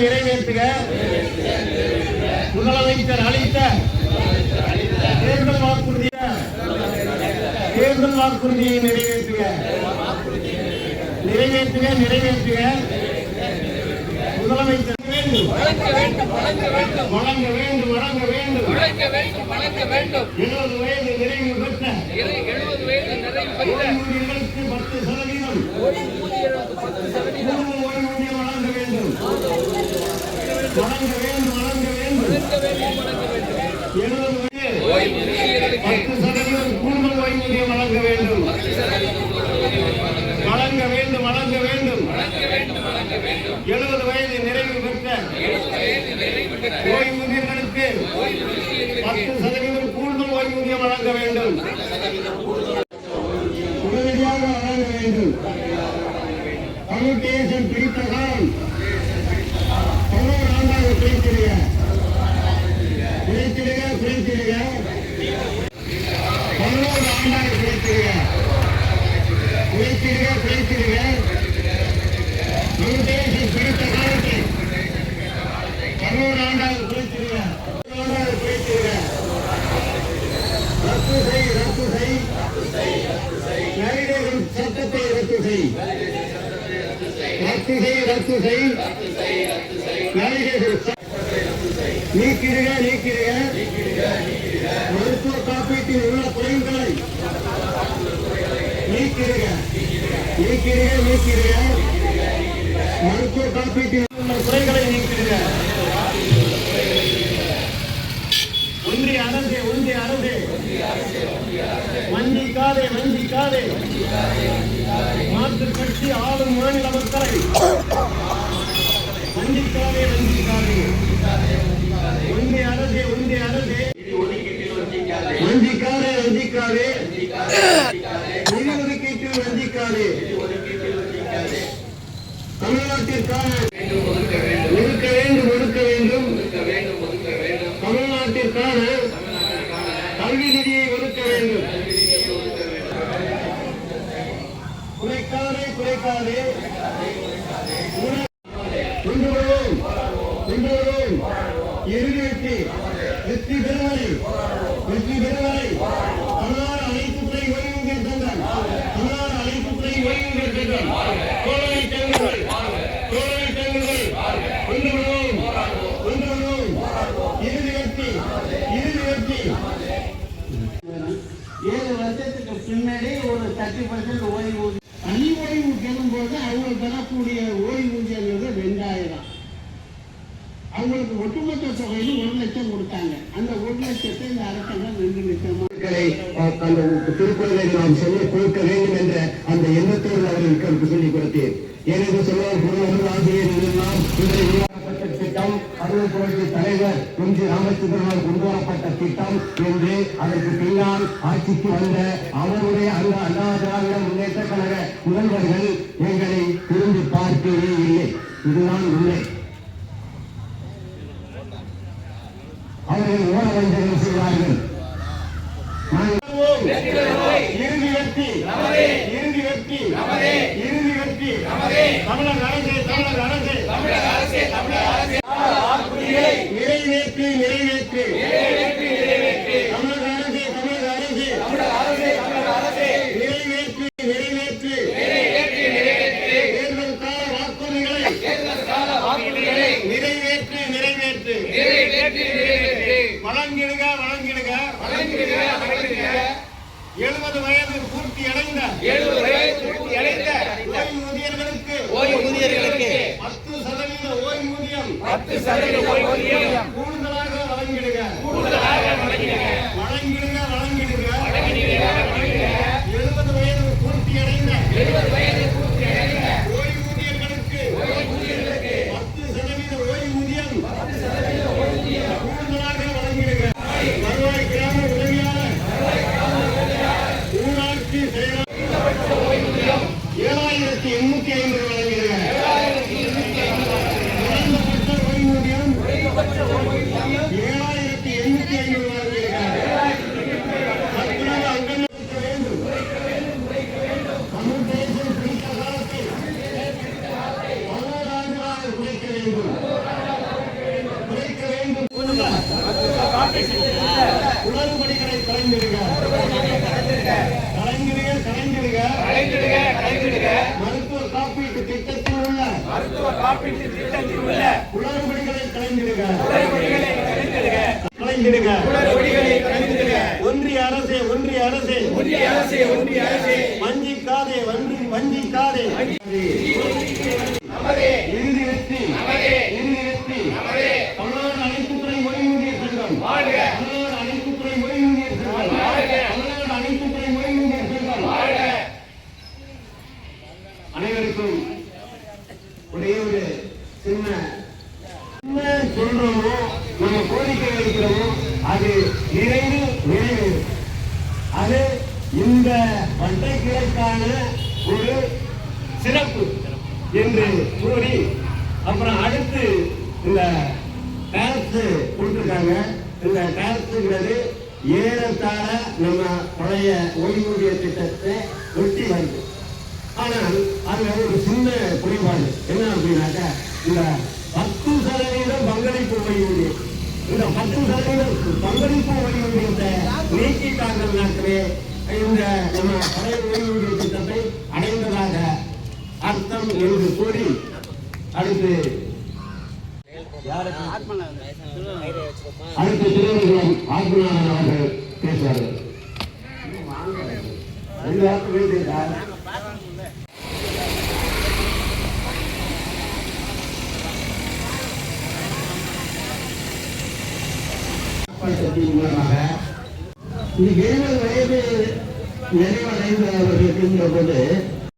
நிறைவேற்றுக. முதலமைச்சர் அளித்த தேர்தல் வாக்குறுதிய தேர்தல் வாக்குறுதியை நிறைவேற்றுக. நிறைவேற்றுக நிறைவேற்றுக. முதலமைச்சர் வேண்டும். வழங்க வேண்டும் வழங்க வேண்டும். வழங்க வேண்டும் வழங்க வேண்டும் வழங்க வேண்டும் வழங்க வேண்டும் வயது நிறைவு பெற்ற எழுபது வயது நிறைவு பெற்ற பத்து சதவீதம் பத்து சதவீதம் குடும்ப ஓய்வூதியம் வழங்க வேண்டும் வழங்க வேண்டும். வணங்க வேண்டும் எழுபது வயது பத்து சதவீதம் கூடுதல் வைத்தியம் வழங்க வேண்டும் வழங்க வேண்டும் வழங்க வேண்டும் எழுபது வயது நிறைவு பெற்ற ஓய்வூதியர்களுக்கு பத்து சதவீதம் கூடுதல் ஓய்வூதியம் வழங்க வேண்டும் உடனடியாக வழங்க வேண்டும் கம்யூட்டேஷன் காலம் பதினோரு ஆண்டாக பிரித்திடுக பிரித்திடுக பிரித்திடுக பதினோரு ஆண்டாக பிரித்திடுக பிரித்திடுக பிரித்திடுக கம்யூட்டேஷன் பிடித்த காலத்தை பதினோரு ஆண்டாக ரத்து செய் ரத்து செய் நடிகர்கள் சட்டத்தை ரத்து செய் ரத்து செய் ரத்து செய் நடிகர்கள் ச- நீக்கிடுக. மருத்துவ காப்பீட்டில் உள்ள குறைகளை நீக்கிடுக. நீக்கிடுக நீக்கிடுக. மருத்துவ காப்பீட்டின் உள்ள குறைகளை நீக்கிடுக. ஒன்றிய அரசே ஒன்றிய அரசே. வஞ்சிக்காதே வஞ்சிக்காதே மாற்று கட்சி ஆளும் மாநில மக்களை வஞ்சிக்காதே வஞ்சிக்காதே ஒன்றிய அரசே ஒன்றிய அரசே வஞ்சிக்காதே வஞ்சிக்காதே நிதி ஒதுக்கீட்டில் வஞ்சிக்காதே தமிழ்நாட்டிற்கான ஒதுக்க வேண்டும் ஒதுக்க வேண்டும் தமிழ்நாட்டிற்கான கல்வி நிதியை ஒதுக்க வேண்டும் குறைக்காதே குறைக்காதே கொண்டு வருவோம் கொண்டு வருவோம் இறுதி வெற்றி வெற்றி பெறுவரை வெற்றி பெறுவரை தமிழ்நாடு அனைத்து துறை ஓய்வூதிய தமிழ்நாடு அனைத்து துறை சங்கங்கள் தோழமை சங்கங்கள் கொண்டு வருவோம் கொண்டு வருவோம் இறுதி வெற்றி இறுதி வெற்றி ஏழு வருஷத்துக்கு பின்னாடி ஒரு தேர்ட்டி பர்சன்ட் ஓய்வூதியம் தனி ஓய்வூதியம் போது அவங்க பெறக்கூடிய ஓய்வூதியங்கிறது ரெண்டாயிரம். அவங்களுக்கு ஒட்டுமொத்த தொகையில் ஒரு லட்சம் கொடுத்தாங்க. அந்த ஒரு லட்சத்தை இந்த அரசாங்கம் ரெண்டு லட்சம். அந்த திருக்குறளை நாம் சொல்ல கொடுக்க வேண்டும் என்ற அந்த எண்ணத்தோடு அவர்களுக்கு சொல்லிக் கொடுத்தேன். ஏனென்று சொல்ல குருவர்கள் ஆசிரியர் இதெல்லாம் இன்றைய உருவாக்கப்பட்ட திட்டம் அறுபது புரட்சி தலைவர் எம் ஜி ராமச்சந்திரனால் கொண்டு வரப்பட்ட திட்டம் என்று அதற்கு பின்னால் ஆட்சிக்கு வந்த அவருடைய அந்த அண்ணா திராவிட முன்னேற்ற கழக முதல்வர்கள் எங்களை திரும்பி பார்க்கவே இல்லை. இதுதான் உண்மை. அவர்கள் ஓர வஞ்சகம் செய்வார்கள். இறுதி வெற்றி இறுதி வெற்றி இறுதி வெற்றி. தமிழக அரசு தமிழக அரசு தமிழக அரசு நிறைவேற்றி தமிழக அரசு தமிழக அரசு நிறைவேற்றி நிறைவேற்றி தேர்தல் கால வாக்குறுதிகளை நிறைவேற்றி நிறைவேற்றி. நிறைவேற்றி நிறைவேற்றி. வழங்கிடுக வழங்கிடுக. வழங்கிடுக வழங்கிடுக. எழுபது வயது பூர்த்தி அடைந்த. எழுபது வயது பூர்த்தி அடைந்த. ஓய்வூதியர்களுக்கு ஓய்வூதியர்களுக்கு பத்து சதவீத ஓய்வூதியம். பத்து சதவீத ஓய்வூதியம். கடைபிடிக்க கடைபிடிக்க மருத்துவ காப்பீட்டு திட்டத்தில் மருத்துவ காப்பீட்டு திட்டத்தில் உள்ள குளறுபடிகளை கலைந்திடுக. குளறுபடிகளை கலைந்திடுக. ஒன்றிய அரசே ஒன்றிய அரசே. ஒன்றிய அரசே ஒன்றிய அரசே. வஞ்சிக்காதே வஞ்சி வஞ்சிக்காதே. நமதே இறுதி வெற்றி. கோரிக்கை அது நிறைவு நிறைவேறும் அது இந்த வட்டை கிளைக்கான ஒரு சிறப்பு என்று கூறி அப்புறம் அடுத்து இந்த டேக்ஸ் கொடுத்துருக்காங்க. இந்த டேக்ஸுங்கிறது ஏறத்தாழ நம்ம பழைய ஓய்வூதிய திட்டத்தை ஒட்டி வருது. ஆனால் அதுல ஒரு சின்ன குறைபாடு. என்ன அப்படின்னாக்கா இந்த பத்து சதவீதம் பங்களிப்பு ஓய்வூதியம். இந்த பத்து சதவீதம் பங்களிப்பு ஓய்வூதியத்தை நீக்கிட்டாங்கன்னாக்கவே இந்த நம்ம பழைய ஓய்வூதிய திட்டத்தை அடைந்ததாக அர்த்தம் என்று கூறி அடுத்து அடுத்து திருவள்ளுவம் ஆத்மநாதன் அவர்கள் பேசுவார்கள். ரெண்டு மூலமாக இந்த எழுபது வயது நிறைவடைந்தவர்களுக்குங்கிற போது